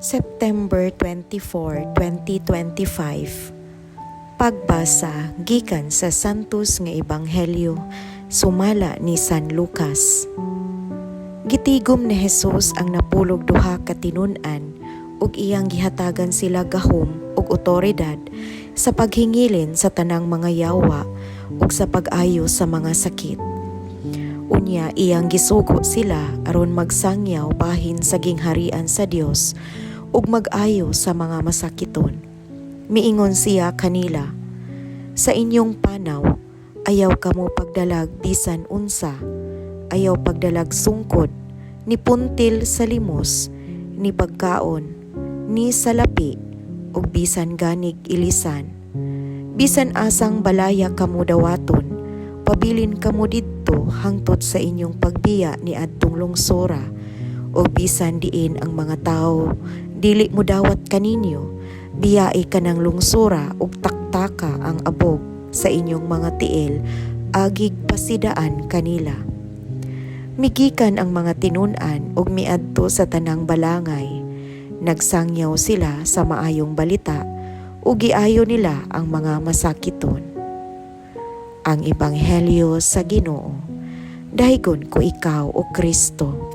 September 24, 2025 Pagbasa gikan sa Santos nga Ebanghelyo sumala ni San Lucas Gitigom ni Jesus ang napulog duha ka tinun-an ug iyang gihatagan sila gahom ug otoridad sa paghingilin sa tanang mga yawa ug sa pag-ayo sa mga sakit. Unya iyang gisugo sila aron magsangyaw bahin sa gingharian sa Dios ug mag-ayo sa mga masakiton. Miingon siya kanila, Sa inyong panaw, ayaw kamo pagdalag bisan unsa, ayaw pagdalag sungkod, ni puntil sa limos, ni pagkaon, ni salapi, ug bisan ganig ilisan. Bisan asang balaya kamo dawaton, pabilin kamo didto hangtod sa inyong pagbiya ni adtong lungsora, o bisan diin ang mga tao, dili mo dawat kaninyo, biyai ka ng lungsura ug taktaka ang abog sa inyong mga tiil, agig pasidaan kanila. Migikan ang mga tinunan ug miadto sa tanang balangay. Nagsangyaw sila sa maayong balita ug giayo nila ang mga masakiton. Ang Ebanghelyo sa Ginoo. Daygon ko ikaw o Kristo.